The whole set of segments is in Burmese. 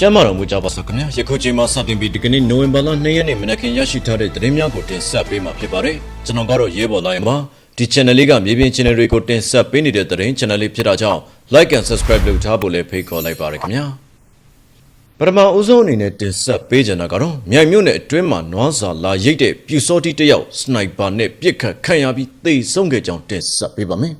ကျမ်းမာတော်မူကြပါစို့ခင်ဗျာယခုချိန်မှာစတင်ပြီးဒီကနေ့နိုဝင်ဘာလ2ရက်နေ့မနက်ခင်းရရှိထားတဲ့သတင်းများကိုတင်ဆက်ပေးမှာဖြစ်ပါတယ်ကျွန်တော်ကတော့ရဲဘော်လိုင်းပါဒီ channel လေးကမြေပြင် channel တွေကိုတင်ဆက်ပေးနေတဲ့သတင်း channel လေးဖြစ်တာကြောင့် like and subscribe လုပ်ထားဖို့လည်းဖိတ်ခေါ်လိုက်ပါရခင်ဗျာပထမအဦးဆုံးအနေနဲ့တင်ဆက်ပေးကြတာကတော့မြိုင်မြို့နယ်အတွင်းမှာနွားစာလာရိတ်တဲ့ပြူစောတိတစ်ယောက်စနိုက်ပါနဲ့ပြစ်ခတ်ခံရပြီးသေဆုံးခဲ့ကြောင်းတင်ဆက်ပေးပါမယ်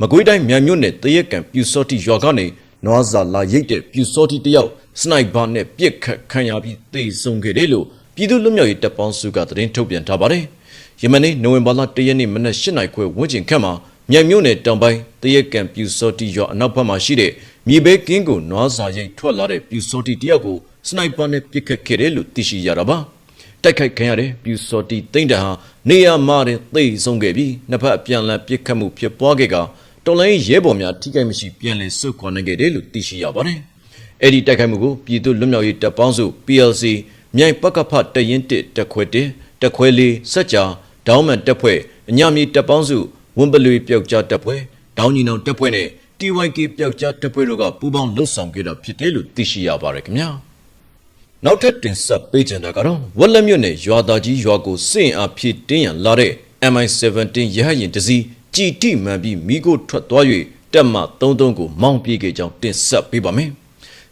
မကွေးတိုင်းမြိုင်မြို့နယ်တရက်ကံပြူစောတိရွာကနေ နွားစာလာရိတ်တဲ့ပြူစောတိတစ်ယောက်စနိုက်ပါနဲ့ပြစ်ခတ်ခံရပြီးသေဆုံးခဲ့တယ်လို့ပြည်သူ့လွတ်မြောက်ရေးတပ်ပေါင်းစုကသတင်းထုတ်ပြန်ထားပါတယ်ယမနေ့နိုဝင်ဘာလ1ရက်နေ့မနက်8:00နာရီခွဲဝန်းကျင်ခန့်မှာမြိုင်မြို့နယ်တောင်ပိုင်းတရက်ကံပြူစောတိရွာအနောက်ဘက်မှာရှိတဲ့မြေဘေးကင်းကိုနွားစာရိတ်ထွက်လာတဲ့ပြူစောတိတယောက်ကိုစနိုက်ပါနဲ့ပစ်ခတ်ခဲ့တယ်လို့သိရှိရတာပါတိုက်ခိုက်ခံရတဲ့ပြူစောတိတိမ့်တန်ဟာနေရာမှာတင်သိဆုံးခဲ့ပြီးနှစ်ဖက်အပြန်အလှန်ပစ်ခတ်မှုဖြစ်ပွားခဲ့က တော်လိုင်းရဲဘော်များထိခိုက်မရှိပြန်လည်ဆုတ်ခွာနိုင်ခဲ့တယ်လို့သိရှိရပါတယ်အဲ့ဒီတိုက်ခိုက်မှုကိုပြည်သူ့လွတ်မြောက်ရေးတပ်ပေါင်းစု PLC မြိုင်ပကဖတရင်တစ်တက်ခွဲတစ်တက်ခွဲလေးစက်ကြာဒေါင်းမန်တက်ဖွဲ့အညမြေတပ်ပေါင်းစုဝွန်ပလွေပျောက်ကြားတပ်ဖွဲ့ဒေါင်းညီနောင်တပ်ဖွဲ့နဲ့ TYK ပျောက်ကြားတပ်ဖွဲ့တို့ကပူးပေါင်းလှုပ်ဆောင်ခဲ့တာဖြစ်တယ်လို့သိရှိရပါတယ်ခင်ဗျာနောက်ထပ်တင်ဆက်ပေးချင်တာကတော့ဝက်လက်မြို့နယ်ရွာသားကြီးရွာကိုစင့်အားဖြည့်တင်းရန်လာတဲ့ MI17 ရဟတ်ရင်တစ်စီး ကြည်တိမှန်ပြီးမိကိုထွက်သွား၍တက်မ33ကိုမောင်းပြေးခဲ့ကြောင်းတင်ဆက်ပေးပါမယ်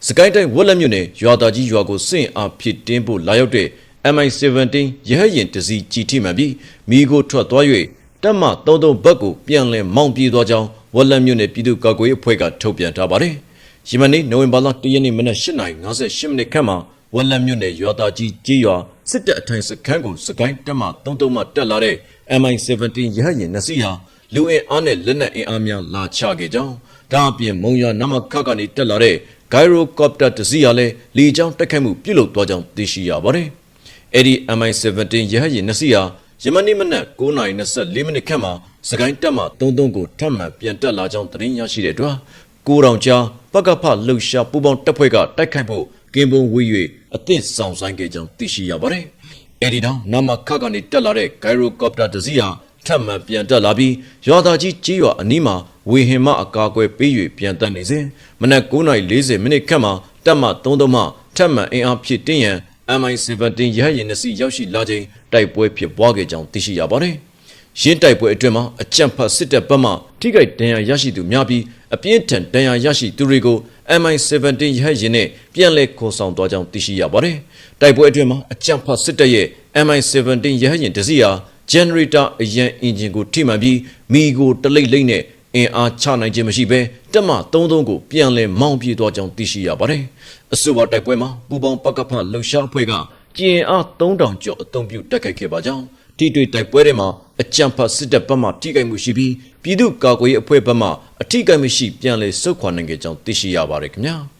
စကိုင်းတိုင်းဝက်လက်မြို့နယ်ရွာသားကြီးရွာကိုစင့်အားဖြည့်တင်းဖို့လာရောက်တဲ့ MI17 ရဟတ်ရင်တစ်စီးကြည်တိမှန်ပြီးမိကိုထွက်သွား၍တက်မ33ဘက်ကိုပြန်လည်မောင်းပြေးသွားကြောင်းဝက်လက်မြို့နယ်ပြည်သူ့ကာကွယ်ရေးအဖွဲ့ကထုတ်ပြန်ထားပါတယ်။ယမနေ့နိုဝင်ဘာလ1ရက်နေ့မနက်8:58မိနစ်ခန့်မှာဝက်လက်မြို့နယ်ရွာသားကြီးကြီးရွာစစ်တပ်အထိုင်စခန်းကိုစကိုင်းတက်မ33မှတက်လာတဲ့ MI17 ရဟတ်ရင်နှစ်စီးဟာ လူအင်အားနဲ့လက်နက်အင်အားများလာချခဲ့ကြောင်းဒါအပြင်မုံရွာနမခကနေတက်လာတဲ့ Gyrocopter တစ်စီးဟာလည်းလေကြောင်းတိုက်ခိုက်မှုပြုလုပ်သွားကြောင်းသိရှိရပါတယ်။အဲ့ဒီ MI17 ရဟတ်ရင်နှစ်စီးဟာယမနေ့မနက်9:24မိနစ်ခန့်မှာစကိုင်းတက်မှ33ကိုထပ်မံပြန်တက်လာကြောင်းသတင်းရရှိတဲ့အတွက်ကိုတောင်ကြားပကဖလှုပ်ရှားပူပေါင်းတပ်ဖွဲ့ကတိုက်ခိုက်ဖို့ကင်းပုံဝေး၍အသင့်ဆောင်ဆိုင်ခဲ့ကြောင်းသိရှိရပါတယ်။အဲဒီတောင်နမခကနေတက်လာတဲ့ Gyrocopter တစ်စီးဟာ ထပ်မံပြန်တက်လာပြီးရွာသားကြီးကြီးရွာအနီးမှာဝေဟင်မအကာအကွယ်ပေး၍ပြန်တက်နေစဉ်မနက်9:40မိနစ်ခန့်မှာတက်မှ33မှထပ်မံအင်အားဖြည့်တင်းရန် MI17 ရဟရင်နစီရောက်ရှိလာချိန်တိုက်ပွဲဖြစ်ပွားခဲ့ကြောင်းသိရှိရပါတယ်။ရင်းတိုက်ပွဲအတွင်းမှာအကြံဖတ်စစ်တပ်ဘက်မှထိခိုက်ဒဏ်ရာရရှိသူများပြီးအပြင်းထန်ဒဏ်ရာရရှိသူတွေကို MI17 ရဟရင်နဲ့ပြန်လည်ခေါ်ဆောင်သွားကြောင်းသိရှိရပါတယ်။တိုက်ပွဲအတွင်းမှာအကြံဖတ်စစ်တပ်ရဲ့ MI17 ရဟရင်တစီဟာ generator အရန်အင်ဂျင်ကိုထိမှန်ပြီးမိကိုတလိမ့်လိမ့်နဲ့အင်အားချနိုင်ခြင်းမရှိဘဲတက်မ33ကိုပြန်လည်မောင်းပြေးသွားကြောင်းသိရှိရပါတယ်။အဆိုပါတိုက်ပွဲမှာပူပေါင်းပကဖလှုပ်ရှားအဖွဲ့ကကျင်အား3000ကျော်အုံပြုတက်ခိုက်ခဲ့ပါကြောင်းထိတွေ့တိုက်ပွဲတွေမှာအကြံဖတ်စစ်တပ်ဘက်မှထိခိုက်မှုရှိပြီးပြည်သူ့ကာကွယ်ရေးအဖွဲ့ဘက်မှအထိခိုက်မှုရှိပြန်လည်ဆုတ်ခွာနိုင်ခဲ့ကြောင်းသိရှိရပါတယ်ခင်ဗျာ။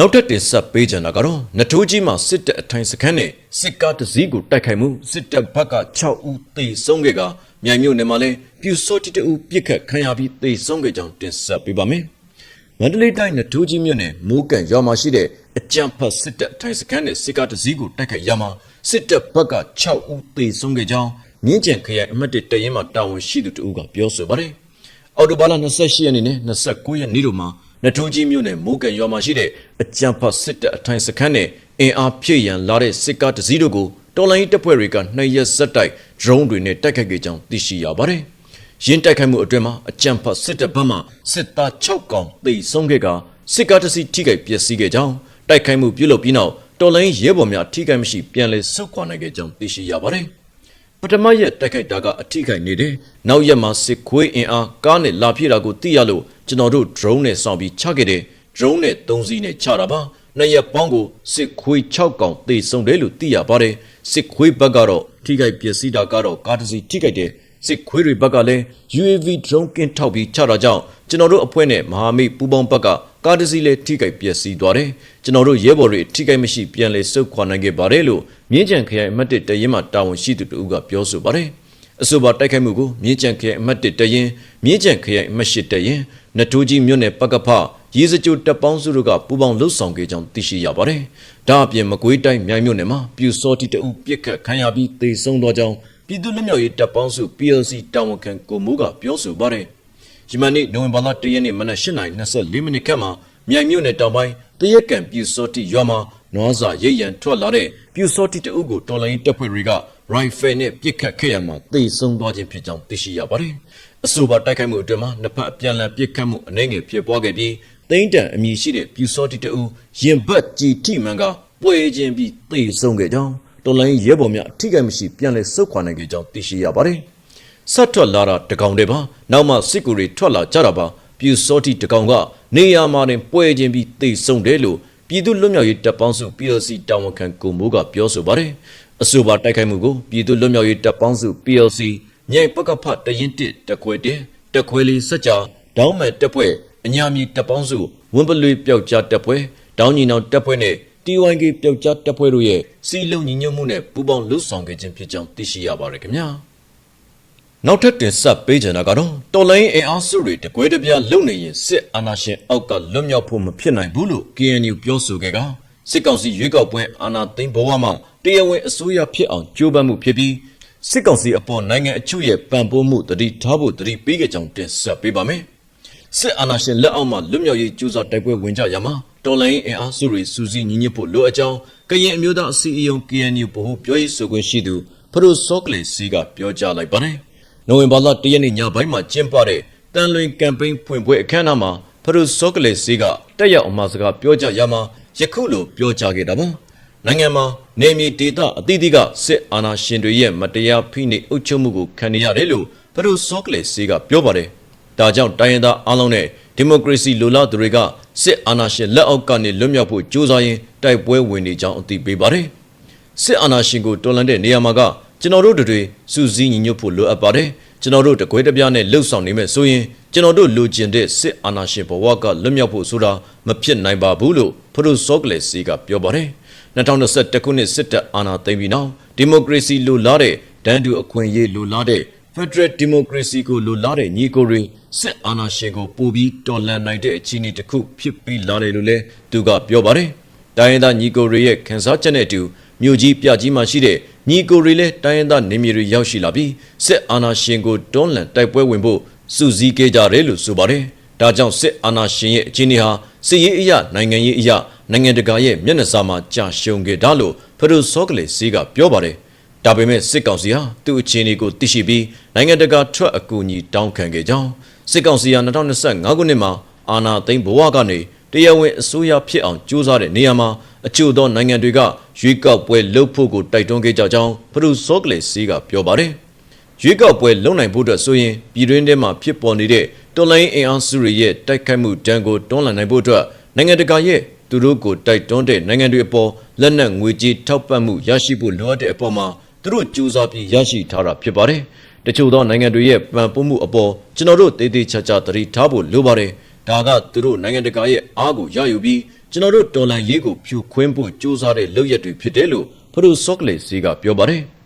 နောက်ထပ်တင်ဆက်ပေးကြတာကတော့နထိုးကြီးမှာစစ်တပ်အထိုင်စခန်းနဲ့စစ်ကားတစ်စီးကိုတိုက်ခိုက်မှုစစ်တပ်ဘက်က6ဦးသေဆုံးခဲ့ကမြိုင်မြို့နယ်မှာလည်းပြူစောတိတူပြစ်ခတ်ခံရပြီးသေဆုံးခဲ့ကြောင်းတင်ဆက်ပေးပါမယ်။မန္တလေးတိုင်းနထိုးကြီးမြို့နယ်မိုးကန်ရွာမှာရှိတဲ့အကြံဖတ်စစ်တပ်အထိုင်စခန်းနဲ့စစ်ကားတစ်စီးကိုတိုက်ခိုက်ရမှာစစ်တပ်ဘက်က6ဦးသေဆုံးခဲ့ကြောင်းမြင်းကျန်ခရိုင်အမှတ်1တရင်မှာတာဝန်ရှိသူတဦးကပြောဆိုပါတယ်။အော်တိုဘာလ28ရက်နေ့နဲ့29ရက်နေ့တို့မှာ နထိုးကြီးမြို့နယ်မိုးကန်ရွာမှာရှိတဲ့အကြံဖတ်စစ်တပ်အထိုင်စခန်းနဲ့အင်အားဖြည့်ရန်လာတဲ့စစ်ကားတစ်စီးတို့ကိုတော်လိုင်းတပ်ဖွဲ့တွေကနှစ်ရက်ဆက်တိုက် drone တွေနဲ့တိုက်ခိုက်ခဲ့ကြောင်းသိရှိရပါတယ်။ရင်းတိုက်ခိုက်မှုအတွင်းမှာအကြံဖတ်စစ်တပ်ဘက်မှစစ်သား6កောင်သေဆုံးခဲ့ကစစ်ကားတစ်စီးထိခိုက်ပျက်စီးခဲ့ကြောင်းတိုက်ခိုက်မှုပြုလုပ်ပြီးနောက်တော်လိုင်းရဲဘော်များထိခိုက်မရှိပြန်လည်ဆုတ်ခွာနိုင်ခဲ့ကြောင်းသိရှိရပါတယ်။ပထမရက်တိုက်ခိုက်တာကအထိခိုက်နေတယ်။နောက်ရက်မှာစစ်ခွေးအင်အားကားနဲ့လာပြည့်တာကိုသိရလို့ ကျွန်တော်တို့ drone နဲ့စောင့်ပြီးချခဲ့တယ်။ drone နဲ့3စီးနဲ့ချတာပါ။နှစ်ရက်ပေါင်းကိုစစ်ခွေး6កောင်သေဆုံးတယ်လို့သိရပါတယ်။စစ်ခွေးဘက်ကတော့ထိခိုက်ပျက်စီးတာကတော့ကားတစ်စီးထိခိုက်တယ်။စစ်ခွေးတွေဘက်ကလည်း UAV drone ကင်းထောက်ပြီးချတာကြောင့်ကျွန်တော်တို့အဖွဲ့နဲ့မဟာမိတ်ပူးပေါင်းဘက်ကကားတစ်စီးလည်းထိခိုက်ပျက်စီးသွားတယ်။ကျွန်တော်တို့ရဲဘော်တွေထိခိုက်မရှိပြန်လည်ဆုတ်ခွာနိုင်ခဲ့ပါတယ်လို့မြင်းကြံခရိုင်အမှတ်1တရင်မှတာဝန်ရှိသူတို့ကပြောဆိုပါတယ်။ အဆိုပါတိုက်ခိုက်မှုကိုမြင်းကြံခရိုင်အမှတ်1တရင်မြင်းကြံခရိုင်အမှတ်8တရင်နထိုးကြီးမြို့နယ်ပကဖရေစကြိုတပ်ပေါင်းစုတို့ကပူးပေါင်းလှုပ်ဆောင်ခဲ့ကြောင်းသိရှိရပါတယ်။ဒါအပြင်မကွေးတိုင်းမြိုင်မြို့နယ်မှာပြူစောတိတအုပ်ပြစ်ခတ်ခံရပြီးသေဆုံးသွားကြောင်းပြည်သူ့လက်မြောက်ရေးတပ်ပေါင်းစု PLC တာဝန်ခံကိုမိုးကပြောဆိုပါတယ်။ယမန်နေ့နိုဝင်ဘာလ1ရက်နေ့မနက်8:24မိနစ်ခန့်မှာမြိုင်မြို့နယ်တောင်ပိုင်းတရက်ကံပြူစောတိရွာမှာနွားစာရိတ်ရန်ထွက်လာတဲ့ပြူစောတိတအုပ်ကိုတော်လိုင်းတပ်ဖွဲ့တွေက ရိုင်ဖယ်နဲ့ပစ်ခတ်ခဲ့ရမှာသေဆုံးသွားခြင်းဖြစ်ကြောင်းသိရှိရပါတယ်။အဆိုပါတိုက်ခိုက်မှုအတွင်းမှာနှစ်ဖက်အပြန်အလှန်ပစ်ခတ်မှုအနှဲငယ်ဖြစ်ပွားခဲ့ပြီးသိန်းတန်အမည်ရှိတဲ့ပြူစောတိတအုပ်ရင်ဘတ်ကြည်ထိမှန်ကပွဲခြင်းပြီးသေဆုံးခဲ့ကြောင်းတော်လိုင်းရဲဘော်များအထိကိမရှိပြန်လည်ဆုတ်ခွာနိုင်ခဲ့ကြောင်းသိရှိရပါတယ်။ဆက်ထွက်လာတာတကောင်တည်းပါနောက်မှစစ်ကူတွေထွက်လာကြတာပါပြူစောတိတကောင်ကနေယာမှာတင်ပွဲခြင်းပြီးသေဆုံးတယ်လို့ပြည်သူ့လွတ်မြောက်ရေးတပ်ပေါင်းစု PLC တာဝန်ခံကိုမိုးကပြောဆိုပါတယ် အဆိုပါတိုက်ခိုက်မှုကိုပြည်သူ့လွတ်မြောက်ရေးတပ်ပေါင်းစု PLC ညိုင်ပကဖတရင်တစ်တခွဲတဲ့တခွဲလေးစက်ကြဒေါင်းမဲ့တပ်ဖွဲ့အညာမီတပ်ပေါင်းစုဝင်းပလွေပျောက်ကြားတပ်ဖွဲ့ဒေါင်းညီနောင်တပ်ဖွဲ့နဲ့ TYK ပျောက်ကြားတပ်ဖွဲ့တို့ရဲ့စီလုံညီညွတ်မှုနဲ့ပူးပေါင်းလှုပ်ဆောင်ခဲ့ခြင်းဖြစ်ကြောင်းသိရှိရပါတယ်ခင်ဗျာနောက်ထပ်တင်ဆက်ပေးချင်တာကတော့တော်လိုင်းအင်အားစုတွေတကွဲတပြားလုံနေရင်စစ်အာဏာရှင်အောက်ကလွတ်မြောက်ဖို့မဖြစ်နိုင်ဘူးလို့ KNU ပြောဆိုခဲ့ကစစ်ကောင်စီရွေးကောက်ပွဲအာဏာသိမ်းဘဝမှာ တရားဝင်အစိုးရဖြစ်အောင်ကြိုးပမ်းမှုဖြစ်ပြီးစစ်ကောင်စီအပေါ်နိုင်ငံအချို့ရဲ့ပံ့ပိုးမှုတတိထားဖို့တတိပေးကြကြောင်းတင်ဆက်ပေးပါမယ်စစ်အာဏာရှင်လက်အောက်မှာလွတ်မြောက်ရေးကြိုးစားတိုက်ပွဲဝင်ကြရမှာတော်လိုင်းအင်အားစုတွေစူးစီးညီညွတ်ဖို့လိုအပ်ကြောင်းကရင်အမျိုးသားအစည်းအရုံး KNU ဗဟိုပြောရေးဆိုခွင့်ရှိသူဖရိုစောကလေစီကပြောကြားလိုက်ပါတယ်နိုဝင်ဘာလ၁ရက်နေ့ညပိုင်းမှာကျင်းပတဲ့တန်လွင်ကမ်ပိန်းဖွင့်ပွဲအခမ်းအနားမှာဖရိုစောကလေစီကတက်ရောက်အမှာစကားပြောကြားရမှာယခုလိုပြောကြားခဲ့တာပါ နိုင်ငံမှာနေမီဒေတာအသီးသီးကစစ်အာဏာရှင်တွေရဲ့မတရားဖိနှိပ်အုပ်ချုပ်မှုကိုခံနေရတယ်လို့ဖရိုစောကလေစီကပြောပါတယ်ဒါကြောင့်တိုင်းရင်းသားအားလုံးနဲ့ဒီမိုကရေစီလိုလားသူတွေကစစ်အာဏာရှင်လက်အောက်ကနေလွတ်မြောက်ဖို့ကြိုးစားရင်းတိုက်ပွဲဝင်နေကြောင်းအသိပေးပါတယ်စစ်အာဏာရှင်ကိုတော်လှန်တဲ့နေရာမှာကကျွန်တော်တို့တွေစူးစီးညီညွတ်ဖို့လိုအပ်ပါတယ်ကျွန်တော်တို့တကွဲတပြားနဲ့လှုပ်ဆောင်နေမဲ့ဆိုရင်ကျွန်တော်တို့လိုချင်တဲ့စစ်အာဏာရှင်ဘဝကလွတ်မြောက်ဖို့ဆိုတာမဖြစ်နိုင်ပါဘူးလို့ဖရိုစောကလေစီကပြောပါတယ် 2021ခုနှစ်စစ်တပ်အာဏာသိမ်းပြီးနောက်ဒီမိုကရေစီလိုလားတဲ့ဒန်းတူအခွင့်အရေးလိုလားတဲ့ Federal Democracy ကိုလိုလားတဲ့ညီကိုတွေစစ်အာဏာရှင်ကိုပိုပြီးတော်လှန်နိုင်တဲ့အခြေအနေတစ်ခုဖြစ်ပြီးလာတယ်လို့လည်းသူကပြောပါတယ်။တိုင်းရင်းသားညီကိုတွေရဲ့ခန်းစားချက်နဲ့အတူမြို့ကြီးပြကြီးမှရှိတဲ့ညီကိုတွေလည်းတိုင်းရင်းသားနေမြေတွေရောက်ရှိလာပြီးစစ်အာဏာရှင်ကိုတွန်းလှန်တိုက်ပွဲဝင်ဖို့စုစည်းခဲ့ကြတယ်လို့ဆိုပါတယ်။ဒါကြောင့်စစ်အာဏာရှင်ရဲ့အခြေအနေဟာစစ်ရေးအရာနိုင်ငံရေးအရာ နိုင်ငံတကာရဲ့မျက်နှာစာမှာကြာရှုံခဲ့တာလို့ဖရူစောကလေးစီကပြောပါတယ်။ဒါပေမဲ့စစ်ကောင်စီဟာသူ့အခြေအနေကိုသိရှိပြီးနိုင်ငံတကာထွက်အကူအညီတောင်းခံခဲ့ကြောင်းစစ်ကောင်စီဟာ2025ခုနှစ်မှာအာဏာသိမ်းဘဝကနေတရားဝင်အစိုးရဖြစ်အောင်ကြိုးစားတဲ့နေရာမှာအချို့သောနိုင်ငံတွေကရွေးကောက်ပွဲလုပ်ဖို့ကိုတိုက်တွန်းခဲ့ကြကြောင်းဖရူစောကလေးစီကပြောပါတယ်။ရွေးကောက်ပွဲလုပ်နိုင်ဖို့အတွက်ဆိုရင်ပြည်တွင်းထဲမှာဖြစ်ပေါ်နေတဲ့တော်လိုင်းအင်အားစုတွေရဲ့တိုက်ခိုက်မှုတန်းကိုတွန်းလှန်နိုင်ဖို့အတွက်နိုင်ငံတကာရဲ့ သူတို့ကိုတိုက်တွန်းတဲ့နိုင်ငံတွေအပေါ်လက်နက်ငွေကြေးထောက်ပံ့မှုရရှိဖို့လိုအပ်တဲ့အပေါ်မှာသူတို့ကြိုးစားပြီးရရှိထားတာဖြစ်ပါတယ်။တချို့သောနိုင်ငံတွေရဲ့ပံ့ပိုးမှုအပေါ်ကျွန်တော်တို့တေးသေးချာချာသတိထားဖို့လိုပါတယ်။ဒါကသူတို့နိုင်ငံတကာရဲ့အားကိုရယူပြီးကျွန်တော်တို့ဒေါ်လာရေးကိုဖြူခွင်းဖို့ကြိုးစားတဲ့လုပ်ရက်တွေဖြစ်တယ်လို့ဖရိုဆော့ကလေးစီကပြောပါတယ်။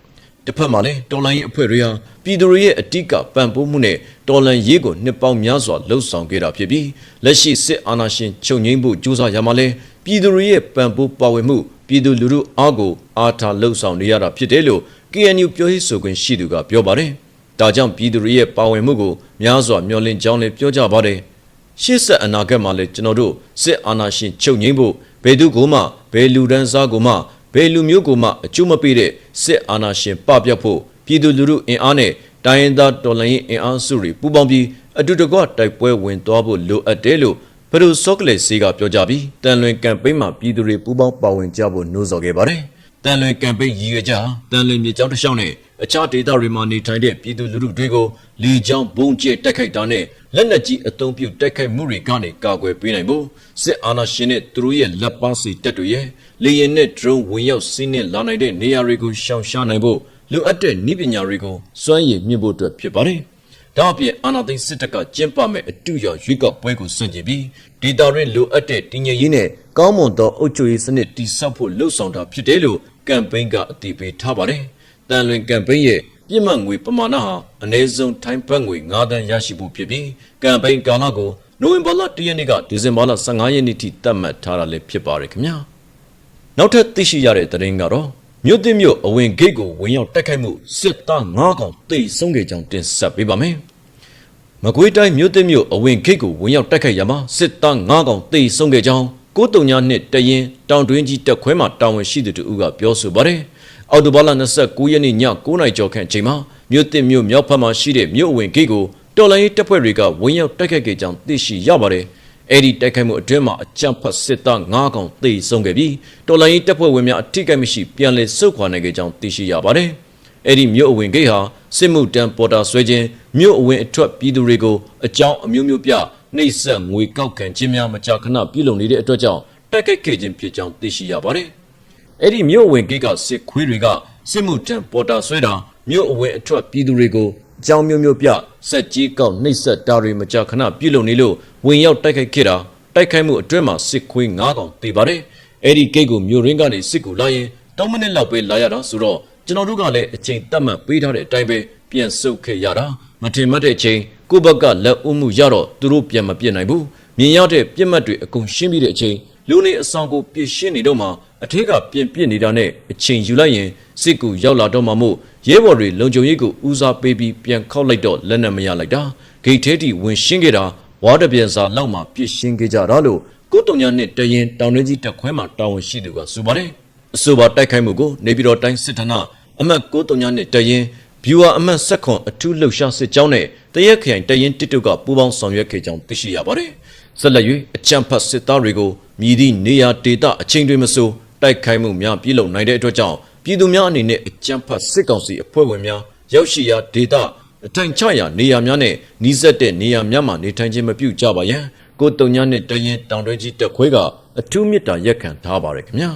တစ်ဖက်မှာလည်းတော်လန်ရေးအဖွဲ့တွေဟာပြည်သူတွေရဲ့အတိကပံ့ပိုးမှုနဲ့တော်လန်ရေးကိုနှစ်ပေါင်းများစွာလှုပ်ဆောင်ခဲ့တာဖြစ်ပြီးလက်ရှိစစ်အာဏာရှင်ချုပ်ငိမ့်ဖို့ကြိုးစားရမှာလဲပြည်သူတွေရဲ့ပံ့ပိုးပါဝင်မှုပြည်သူလူထုအားကိုအားထားလှုပ်ဆောင်နေရတာဖြစ်တယ်လို့ KNU ပြောရေးဆိုခွင့်ရှိသူကပြောပါတယ်။ဒါကြောင့်ပြည်သူတွေရဲ့ပါဝင်မှုကိုများစွာမျှော်လင့်ကြောင်းလည်းပြောကြပါတယ်။ရှေ့ဆက်အနာဂတ်မှာလည်းကျွန်တော်တို့စစ်အာဏာရှင်ချုပ်ငိမ့်ဖို့ဘယ်သူကိုမှဘယ်လူဒန်းစားကိုမှ ဘယ်လူမျိုးကိုမှအကျိုးမပေးတဲ့စစ်အာဏာရှင်ပပျက်ဖို့ပြည်သူလူထုအင်အားနဲ့တိုင်းရင်းသားတော်လှန်ရေးအင်အားစုတွေပူးပေါင်းပြီးအတူတကွတိုက်ပွဲဝင်သွားဖို့လိုအပ်တယ်လို့ဘဒုဆော့ကလေစီကပြောကြပြီးတန်လွင်ကမ်ပိန်းမှာပြည်သူတွေပူးပေါင်းပါဝင်ကြဖို့နှိုးဆော်ခဲ့ပါတယ်။တန်လွင်ကမ်ပိန်းရည်ရွယ်ကြတန်လွင်မြေကြောင်းတစ်လျှောက်နဲ့ အခြားဒေသတွေမှာနေထိုင်တဲ့ပြည်သူလူထုတွေကိုလီကြောင်းဘုံကျဲတိုက်ခိုက်တာနဲ့လက်နက်ကြီးအုံပြုတ်တိုက်ခိုက်မှုတွေကနေကာကွယ်ပေးနိုင်ဖို့စစ်အာဏာရှင်နဲ့သူတို့ရဲ့လက်ပါစီတပ်တွေရဲ့လေရင်နဲ့ drone ဝင်ရောက်စီးနင်းလာနိုင်တဲ့နေရာတွေကိုရှောင်ရှားနိုင်ဖို့လိုအပ်တဲ့နည်းပညာတွေကိုစွမ်းရည်မြင့်ဖို့အတွက်ဖြစ်ပါတယ်။ဒါအပြင်အာနာသိန်းစစ်တပ်ကကျင်းပမဲ့အတူရောရွေးကောက်ပွဲကိုစွန့်ကျင်ပြီးဒေတာရင်းလိုအပ်တဲ့တည်ငြိမ်ရေးနဲ့ကောင်းမွန်သောအုပ်ချုပ်ရေးစနစ်တည်ဆောက်ဖို့လှုံ့ဆော်တာဖြစ်တယ်လို့ကမ်ပိန်းကအတည်ပြုထားပါတယ်။ တန်လွင်ကမ်ပိန်းရဲ့ပြစ်မှတ်ငွေပမာဏဟာအနည်းဆုံးထိုင်းဘတ်ငွေ9တန်းရရှိဖို့ဖြစ်ပြီးကမ်ပိန်းကာလကိုနိုဝင်ဘာလ1ရက်နေ့ကဒီဇင်ဘာလ15ရက်နေ့ထိသတ်မှတ်ထားတာလည်းဖြစ်ပါတယ်ခင်ဗျာ။နောက်ထပ်သိရှိရတဲ့သတင်းကတော့မြို့သစ်မြို့အဝင်ဂိတ်ကိုဝင်ရောက်တိုက်ခိုက်မှုစစ်သား9កောင်တိတ်ဆုံးခဲ့ကြောင်းတင်ဆက်ပေးပါမယ်။မကွေးတိုင်းမြို့သစ်မြို့အဝင်ဂိတ်ကိုဝင်ရောက်တိုက်ခိုက်ရမှာစစ်သား9កောင်တိတ်ဆုံးခဲ့ကြောင်း939နှစ်တရင်တောင်တွင်းကြီးတက်ခွဲမှာတာဝန်ရှိသူတူကပြောဆိုပါတယ်။ အော်တိုဘာလ29ရက်နေ့ည9နာရီကျော်ခန့်အချိန်မှာမြို့တစ်မြို့မြောက်ဘက်မှာရှိတဲ့မြို့အဝင်ဂိတ်ကိုတော်လိုင်းရေးတပ်ဖွဲ့တွေကဝင်ရောက်တိုက်ခတ်ခဲ့ကြောင်းသိရှိရပါတယ်။အဲ့ဒီတိုက်ခိုက်မှုအတွင်းမှာအကြမ်းဖက်စစ်သား9កောင်သေဆုံးခဲ့ပြီးတော်လိုင်းရေးတပ်ဖွဲ့ဝင်များအထိကိမရှိပြန်လည်ဆုတ်ခွာနိုင်ခဲ့ကြောင်းသိရှိရပါတယ်။အဲ့ဒီမြို့အဝင်ဂိတ်ဟာစစ်မှုတန်းပေါ်တာဆွဲခြင်းမြို့အဝင်အထွက်ပြည်သူတွေကိုအကြောင်းအမျိုးမျိုးပြနှိပ်စက်ငွေကောက်ခံခြင်းများမကြာခဏပြုလုပ်နေတဲ့အတွက်ကြောင့်တိုက်ခိုက်ခဲ့ခြင်းဖြစ်ကြောင်းသိရှိရပါတယ်။ အဲ့ဒီမြို့အဝင်ဂိတ်ကစစ်ခွေးတွေကစစ်မှုတန်းပေါ်တာဆွဲတာမြို့အဝင်အထွက်ပြည်သူတွေကိုအကြောင်းမျိုးမျိုးပြစက်ကြီးကောက်နှိပ်စက်တာတွေမကြာခဏပြုလုပ်နေလို့ဝင်ရောက်တိုက်ခိုက်ခဲ့တာတိုက်ခိုက်မှုအတွင်းမှာစစ်ခွေး9កောင်တေပါတယ်။အဲ့ဒီဂိတ်ကိုမြို့ရင်းကနေစစ်ကူလာရင်3မိနစ်လောက်ပဲလာရတာဆိုတော့ကျွန်တော်တို့ကလည်းအချိန်တတ်မှတ်ပေးထားတဲ့အတိုင်းပဲပြန်ဆုတ်ခဲ့ရတာမထင်မှတ်တဲ့အချိန်ကိုယ့်ဘက်ကလက်ဦးမှုရတော့သူတို့ပြန်မပြစ်နိုင်ဘူးမြင်ရတဲ့ပြစ်မှတ်တွေအကုန်ရှင်းပြီးတဲ့အချိန် လူနေအဆောင်ကိုပြစ်ရှင်းနေတော့မှအထက်ကပြင်ပြစ်နေတာနဲ့အချိန်ယူလိုက်ရင်စစ်ကူရောက်လာတော့မှမို့ရဲဘော်တွေလုံခြုံရေးကိုဦးစားပေးပြီးပြန်ခောက်လိုက်တော့လက်နက်မရလိုက်တာဂိတ်ထဲထိဝင်ရှင်းခဲ့တာဝါတပြန်စာလောက်မှပြစ်ရှင်းခဲ့ကြတာလို့ကိုတုံညာနဲ့တရင်တောင်တွင်းကြီးတက်ခွဲမှာတာဝန်ရှိသူကဆိုပါတယ်အဆိုပါတိုက်ခိုက်မှုကိုနေပြည်တော်တိုင်းစစ်ဌာနအမှတ်939နဲ့တရင်ဘီဝါအမှတ်ဆက်ခွန်အထူးလှုပ်ရှားစစ်ကြောင်းနဲ့တရက်ခရိုင်တရင်တစ်တုကပူးပေါင်းဆောင်ရွက်ခဲ့ကြောင်းသိရှိရပါတယ်။ ဆက်လက်၍အကြံဖတ်စစ်သားတွေကိုမြည်သည့်နေရာဒေသအချိန်တွေမဆိုတိုက်ခိုက်မှုများပြုလုပ်နိုင်တဲ့အတွက်ကြောင့်ပြည်သူများအနေနဲ့အကြံဖတ်စစ်ကောင်စီအဖွဲ့ဝင်များရောက်ရှိရာဒေသအထိုင်ချရာနေရာများနဲ့နီးစပ်တဲ့နေရာများမှာနေထိုင်ခြင်းမပြုကြပါရန်ကိုတုံညာနဲ့တရင်တောင်တွဲကြီးတက်ခွဲကအထူးမြတ်တာရက်ခံထားပါရခင်ဗျာ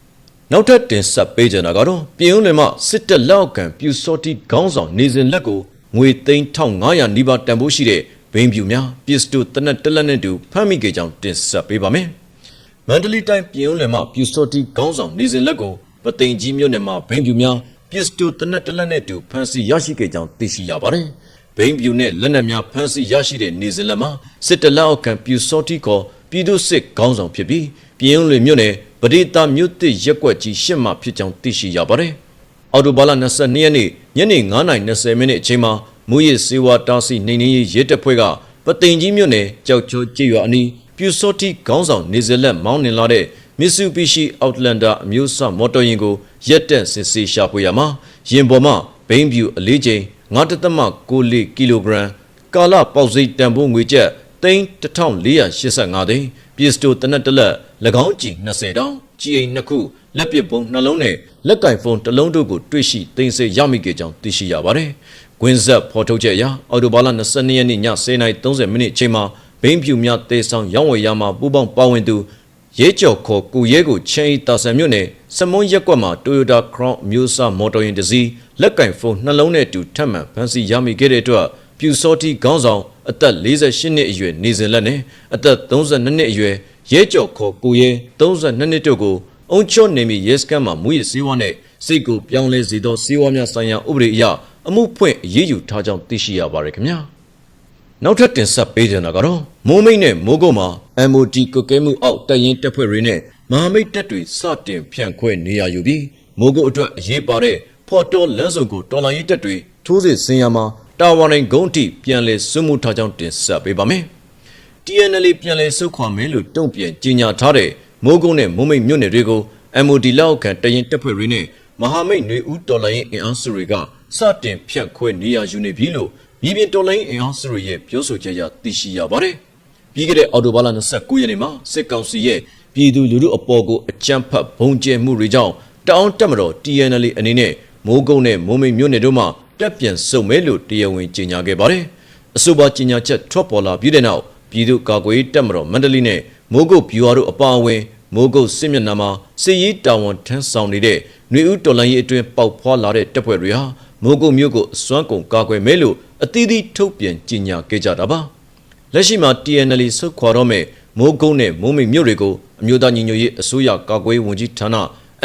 ။နောက်ထပ်တင်ဆက်ပေးကြတာကတော့ပြည်ဦးလွင်မှစစ်တပ်လက်အောက်ခံပြူစောတိခေါင်းဆောင်နေစဉ်လက်ကိုငွေသိန်း1500နီးပါးတန်ဖိုးရှိတဲ့ ဘိန်းပြူများပစ္စတိုတနက်တက်လက်နဲ့တူဖမ်းမိခဲ့ကြောင်းတင်ဆက်ပေးပါမယ်။မန္တလေးတိုင်းပြည်ဦးလွင်မှပြူစောတိခေါင်းဆောင်နေစဉ်လက်ကိုပသိမ်ကြီးမြို့နယ်မှာဘိန်းပြူများပစ္စတိုတနက်တက်လက်နဲ့တူဖမ်းဆီးရရှိခဲ့ကြောင်းသိရှိရပါတယ်။ဘိန်းပြူနဲ့လက်နက်များဖမ်းဆီးရရှိတဲ့နေစဉ်လက်မှာစစ်တပ်လက်အောက်ခံပြူစောတိခေါ်ပြည်သူစစ်ခေါင်းဆောင်ဖြစ်ပြီးပြည်ဦးလွင်မြို့နယ်ပရိသမြို့တစ်ရက်ကွက်ကြီးရှစ်မှဖြစ်ကြောင်းသိရှိရပါတယ်။အော်တိုဘာလ22ရက်နေ့ညနေ9:20မိနစ်အချိန်မှာ မူရစ်စေဝါတားစီနှိမ်နှင်းရေးရဲတပ်ဖွဲ့ကပသိမ်ကြီးမြို့နယ်ကြောက်ချိုးကြေးရွာအနီးပြူစောတိခေါင်းဆောင်နေဇလက်မောင်းနှင်လာတဲ့ Mitsubishi Outlander အမျိုးအစားမော်တော်ယာဉ်ကိုရက်တက်စစ်ဆေးရှာဖွေရမှာယာဉ်ပေါ်မှာဘိန်းပြူအလေးချိန်9.6ကီလိုဂရမ်ကာလပေါက်စိတ်တန်ဖိုးငွေကျပ်သိန်း1485သိန်းပြည်စတိုတနက်တလက်၎င်းကြည်20တောင်းကြည်အိမ်နှစ်ခုလက်ပစ်ပုံနှလုံးနဲ့လက်ကင်ဖုန်းတစ်လုံးတို့ကိုတွေ့ရှိသိမ်းဆည်းရမိခဲ့ကြောင်းသိရှိရပါတယ်။ ကွင်းဆက်ဖော်ထုတ်ချက်အရအော်တိုဘာလ22ရက်နေ့ည10:30မိနစ်အချိန်မှာဘိန်းဖြူများတေဆောင်ရောင်းဝယ်ရမှာပူပေါင်းပါဝင်သူရဲကျော်ခေါ်ကိုရဲကိုချင်းဤတာဆန်မြို့နယ်စမွန်ရက်ကွက်မှာ Toyota Crown အမျိုးအစားမော်တော်ယာဉ်တစ်စီးလက်ကင်ဖုန်းနှလုံးနဲ့တူထပ်မံဖမ်းဆီးရမိခဲ့တဲ့အတွက်ပြူစောတိခေါင်းဆောင်အသက်48နှစ်အရွယ်နေစဉ်လက်နဲ့အသက်32နှစ်အရွယ်ရဲကျော်ခေါ်ကိုရဲ32နှစ်တို့ကိုအုံချော့နေမီရဲစခန်းမှာမူရစ်စည်းဝါးနဲ့စိတ်ကိုပြောင်းလဲစေသောစည်းဝါးများဆိုင်ရာဥပဒေအရ အမှုဖွင့်အရေးယူထားကြောင်းသိရှိရပါတယ်ခင်ဗျာနောက်ထပ်တင်ဆက်ပေးကြတာကတော့မိုးမိတ်နဲ့မိုးကုတ်မှာ MOD ကုတ်ကဲမှုအောက်တပ်ရင်းတပ်ဖွဲ့တွေနဲ့မဟာမိတ်တပ်တွေစတင်ဖြန့်ခွဲနေရယူပြီးမိုးကုတ်အတွက်အရေးပါတဲ့ဖော်တော်လမ်းစုံကိုတော်လိုင်းရေးတပ်တွေထိုးစစ်ဆင်ရမှာတာဝန်ရင်ဂုံးတိပြန်လဲစွမှုထားကြောင်းတင်ဆက်ပေးပါမယ်။ TNL ပြန်လဲဆုတ်ခွာမယ်လို့တုံ့ပြန်ကြေညာထားတဲ့မိုးကုတ်နဲ့မိုးမိတ်မြို့နယ်တွေကို MOD လောက်ခံတရင်တပ်ဖွဲ့တွေနဲ့မဟာမိတ်ຫນွေဦးတော်လိုင်းအင်အားစုတွေက စတင်ဖြန့်ခွဲနေရယူနေပြီလို့မြေပြင်တော်လိုင်းအင်အားစုတွေရဲ့ပြောဆိုချက်အရသိရှိရပါတယ်။ပြီးခဲ့တဲ့အော်တိုဘာလ29ရက်နေ့မှာစစ်ကောင်စီရဲ့ပြည်သူလူထုအပေါ်ကိုအကြမ်းဖက်ဘုံကျဲမှုတွေကြောင့်တောင်းတက်မတော် TNL အနေနဲ့မိုးကုတ်နဲ့မိုးမိတ်မြို့နယ်တို့မှာတက်ပြန်စုံမဲလို့တရားဝင်ကြေညာခဲ့ပါတယ်။အဆိုပါကြေညာချက်ထွက်ပေါ်လာပြီးတဲ့နောက်ပြည်သူ့ကာကွယ်ရေးတပ်မတော်မန္တလေးနဲ့မိုးကုတ်ဗျူဟာတို့အပါအဝင်မိုးကုတ်စစ်မျက်နှာမှာစစ်ရေးတာဝန်ထမ်းဆောင်နေတဲ့ຫນွေဦးတော်လိုင်းရေးအတွင်းပေါက်ဖွာလာတဲ့တပ်ဖွဲ့တွေဟာ မိုးကုတ်မြို့ကိုအစွမ်းကုန်ကာကွယ်မဲလို့အသီးသီးထုတ်ပြန်ကြေညာခဲ့ကြတာပါ။လက်ရှိမှာ TNL ဆုတ်ခွာတော့မဲ့မိုးကုတ်နဲ့မိုးမိတ်မြို့တွေကိုအမျိုးသားညီညွတ်ရေးအစိုးရကာကွယ်ရေးဝန်ကြီးဌာန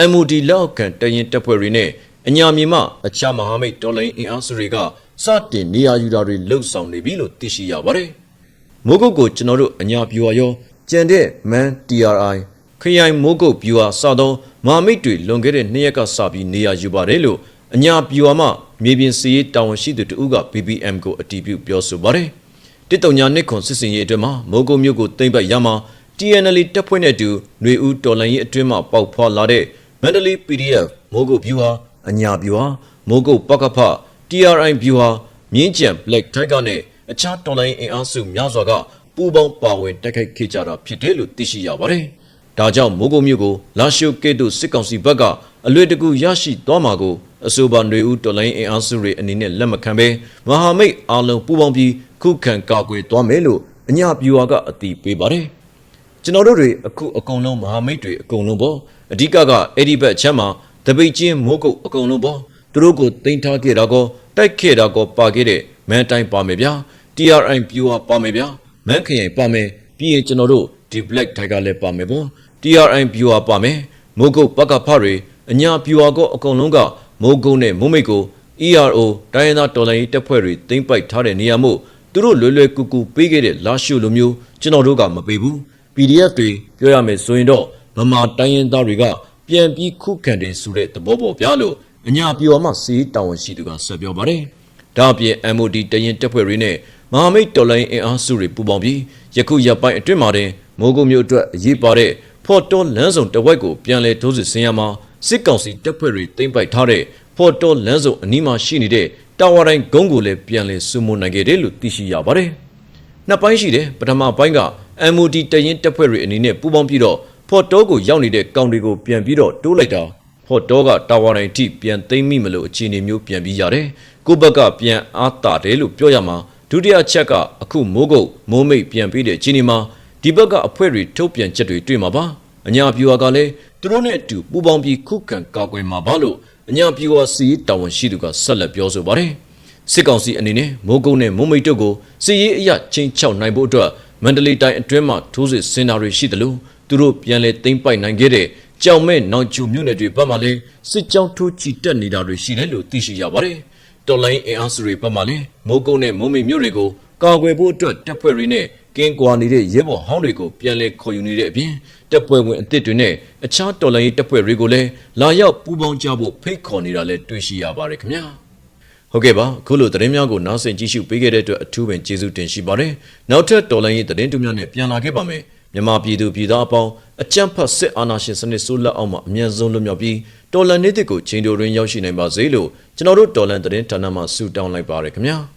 MOD လက်အောက်ခံတရင်တပ်ဖွဲ့တွေနဲ့အညာမြေမှအခြားမဟာမိတ်တော်လိုင်းအင်အားစုတွေကစတင်နေရာယူတာတွေလှုပ်ဆောင်နေပြီလို့သိရှိရပါတယ်။မိုးကုတ်ကိုကျွန်တော်တို့အညာပြူရောကြံတဲ့ Man TRI ခရိုင်မိုးကုတ်ပြူဟာစသောမဟာမိတ်တွေလွန်ခဲ့တဲ့နှစ်ရက်ကစပြီးနေရာယူပါတယ်လို့အညာပြူဟာမှ မြေပြင်စီရေးတာဝန်ရှိသူတဦးက BBM ကိုအတည်ပြုပြောဆိုပါတယ်။တစ်တုံညာနှစ်ခွန်စစ်စင်ရေးအတွင်းမှာမိုးကုတ်မြို့ကိုတင်ပတ်ရမှာ TNL တပ်ဖွဲ့နဲ့အတူຫນွေဦးတော်လှန်ရေးအတွင်းမှပေါက်ဖွာလာတဲ့မန္တလေး PDF မိုးကုတ်ဗျူဟာအညာဗျူဟာမိုးကုတ်ပကဖ TRI ဗျူဟာမြင်းကြံ Black Tiger နဲ့အခြားတော်လှန်ရေးအင်အားစုများစွာကပူးပေါင်းပါဝင်တိုက်ခိုက်ခဲ့ကြတာဖြစ်တယ်လို့သိရှိရပါတယ်။ဒါကြောင့်မိုးကုတ်မြို့ကိုလာရှိုကေတုစစ်ကောင်စီဘက်က အလွေတကူရရှိသွားမှာကိုအဆိုပါຫນွေဦးတော်လိုင်းအင်အားစုတွေအနေနဲ့လက်မခံဘဲမဟာမိတ်အားလုံးပူးပေါင်းပြီးခုခံကာကွယ်သွားမယ်လို့အညာပြူဟာကအတည်ပြုပါတယ်။ကျွန်တော်တို့တွေအခုအကုန်လုံးမဟာမိတ်တွေအကုန်လုံးပေါ့အဓိကကအဲ့ဒီဘက်အချက်မှာတပိတ်ချင်းမိုးကုတ်အကုန်လုံးပေါ့သူတို့ကိုတင်ထားခဲ့တာကောတိုက်ခဲ့တာကောပါခဲ့တဲ့မန်တိုင်းပါမယ်ဗျာ TRI ပြူဟာပါမယ်ဗျာမန်ခရင်ပါမယ်ပြီးရင်ကျွန်တော်တို့ဒီ Black Tiger လည်းပါမယ်ပေါ့ TRI ပြူဟာပါမယ်မိုးကုတ်ပကဖတွေ အညာပြူဟာကောအကုန်လုံးကမိုးကုတ်နဲ့မိုးမိတ်ကို ERO တိုင်းရင်းသားတော်လှန်ရေးတပ်ဖွဲ့တွေတင်ပိုက်ထားတဲ့နေရာမို့သူတို့လွယ်လွယ်ကူကူပေးခဲ့တဲ့လာရှုလိုမျိုးကျွန်တော်တို့ကမပေးဘူး PDF တွေပြောရမယ်ဆိုရင်တော့ဗမာတိုင်းရင်းသားတွေကပြန်ပြီးခုခံတယ်ဆိုတဲ့သဘောပေါ်ပြလို့အညာပြူဟာမှစီးတာဝန်ရှိသူကဆက်ပြောပါတယ်ဒါအပြင် MOD တရင်တပ်ဖွဲ့တွေနဲ့မဟာမိတ်တော်လိုင်းအင်အားစုတွေပူးပေါင်းပြီးယခုရပ်ပိုင်းအတွင်းမှာတင်မိုးကုတ်မြို့အတွက်အရေးပါတဲ့ဖော်တော်လမ်းစုံတစ်ဝက်ကိုပြန်လည်ထိုးစစ်ဆင်ရမှာ စစ်ကောင်စီတပ်ဖွဲ့တွေတင်ပိုက်ထားတဲ့ဖော်တော်လမ်းစုံအနီးမှာရှိနေတဲ့တာဝါတိုင်းဂုံးကိုလည်းပြန်လည်စုမုံနိုင်ခဲ့တယ်လို့သိရှိရပါတယ်။နှစ်ပိုင်းရှိတယ်ပထမပိုင်းက MOD တရင်တပ်ဖွဲ့တွေအနေနဲ့ပူးပေါင်းပြီးတော့ဖော်တော်ကိုရောက်နေတဲ့ကောင်တွေကိုပြန်ပြီးတော့တိုးလိုက်တာဖော်တော်ကတာဝါတိုင်းထိပြန်သိမ့်မိမလို့အခြေအနေမျိုးပြန်ပြီးရတယ်။ကိုယ့်ဘက်ကပြန်အားတာတယ်လို့ပြောရမှာဒုတိယချက်ကအခုမိုးကုတ်မိုးမိတ်ပြန်ပြီးတဲ့အခြေအနေမှာဒီဘက်ကအဖွဲတွေထုတ်ပြန်ချက်တွေတွေ့မှာပါအညာပြူဟာကလည်း သူတို့နဲ့အတူပူးပေါင်းပြီးခုခံကာကွယ်မှာပါလို့အညာပြူဟာစီရေးတာဝန်ရှိသူကဆက်လက်ပြောဆိုပါတယ်စစ်ကောင်စီအနေနဲ့မိုးကုတ်နဲ့မိုးမိတ်တို့ကိုစီရေးအရချင်းချောက်နိုင်ဖို့အတွက်မန္တလေးတိုင်းအတွင်းမှာထိုးစစ်ဆင်တာတွေရှိတယ်လို့သူတို့ပြန်လဲသိမ့်ပိုက်နိုင်ခဲ့တဲ့ကြောင်မဲ့နောင်ကျူမြို့နယ်တွေဘက်မှလည်းစစ်ကြောင်းထိုးချီတက်နေတာတွေရှိတယ်လို့သိရှိရပါတယ်တော်လိုင်းအင်အားစုတွေဘက်မှလည်းမိုးကုတ်နဲ့မိုးမိတ်မြို့တွေကိုကာကွယ်ဖို့အတွက်တပ်ဖွဲ့တွေနဲ့ ကင်းကွာနေတဲ့ရဲဘော်ဟောင်းတွေကိုပြန်လဲခေါ်ယူနေတဲ့အပြင်တပ်ဖွဲ့ဝင်အသစ်တွေနဲ့အခြားတော်လှန်ရေးတပ်ဖွဲ့တွေကိုလည်းလာရောက်ပူးပေါင်းကြဖို့ဖိတ်ခေါ်နေတာလည်းတွေ့ရှိရပါတယ်ခင်ဗျာဟုတ်ကဲ့ပါအခုလိုသတင်းများကိုနားဆင်ကြည့်ရှုပေးခဲ့တဲ့အတွက်အထူးပင်ကျေးဇူးတင်ရှိပါတယ်နောက်ထပ်တော်လှန်ရေးသတင်းတူများနဲ့ပြန်လာခဲ့ပါမယ်မြန်မာပြည်သူပြည်သားအပေါင်းအကြမ်းဖက်စစ်အာဏာရှင်စနစ်ဆိုးလက်အောက်မှာအမြန်ဆုံးလွတ်မြောက်ပြီးတော်လှန်ရေးတွေကိုချိန်တိုတွင်ရောက်ရှိနိုင်ပါစေလို့ကျွန်တော်တို့တော်လှန်သတင်းဌာနမှဆုတောင်းလိုက်ပါရခင်ဗျာ